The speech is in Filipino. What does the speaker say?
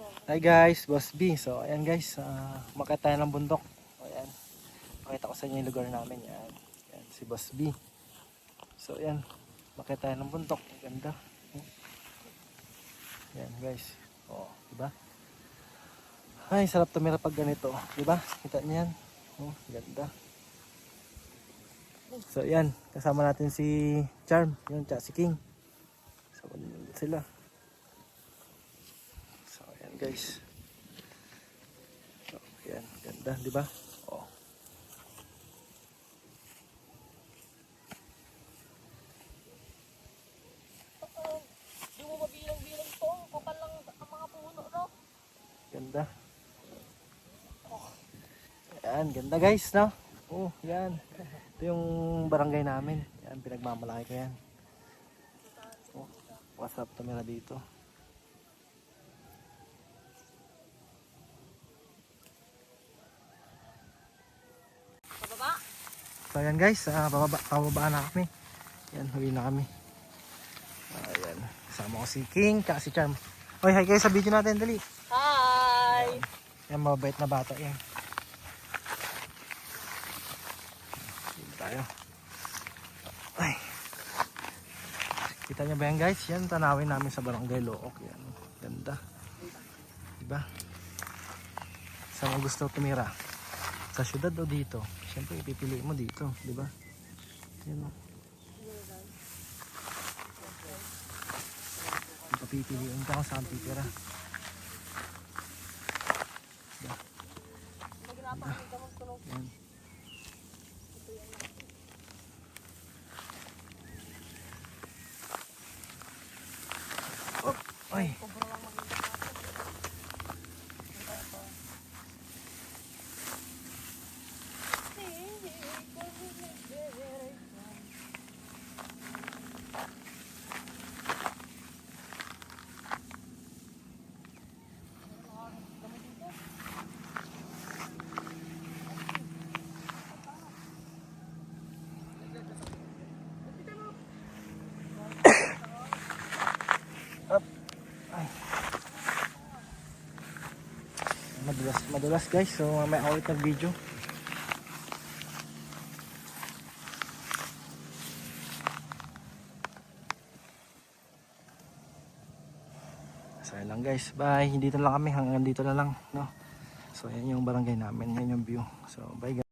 Hi guys, Boss B. So ayan guys, uh, makita tayo ng bundok. O, ayan. Pakita ko sa inyo yung lugar namin. Yan. Yan, si Boss B. So ayan, makita tayo ng bundok. Ganda. Yan guys. O, diba? Ay, sarap tumira pag ganito. Diba? Kita niyo yan? Oh, ganda. So yan, kasama natin si Charm. Yun, si King. So, sila. Guys. So, ayan, ganda, di ba? Oh. Di mo mabilang-bilang to. Kapal lang ang mga puno, no? Ganda. Ayan, ganda guys, no? Oh, yan. Ito yung barangay namin. Yan, pinagmamalaki ko yan. Oh, masarap tumira dito. So ayan guys, uh, bababa, pababaan na kami. Yan, huli na kami. Ayan, kasama ko si King, tsaka si Charm. Oy, hi guys sa video natin, dali. Hi! Yan, mababait na bata yan. Dito tayo. Ay. Kita niyo ba yan guys? Yan, tanawin namin sa barangay Look. Yan, ganda. Diba? Saan mo gusto tumira? Sa syudad o dito? Siyempre, ipipili mo dito. Diba? Yan o. Papipiliin ka kung saan titira. Yan. Oh, ay. Madulas, madulas guys. So may awit ng video. So lang guys. Bye. Dito lang kami. Hanggang dito na lang. No? So yan yung barangay namin. Yan yung view. So bye guys.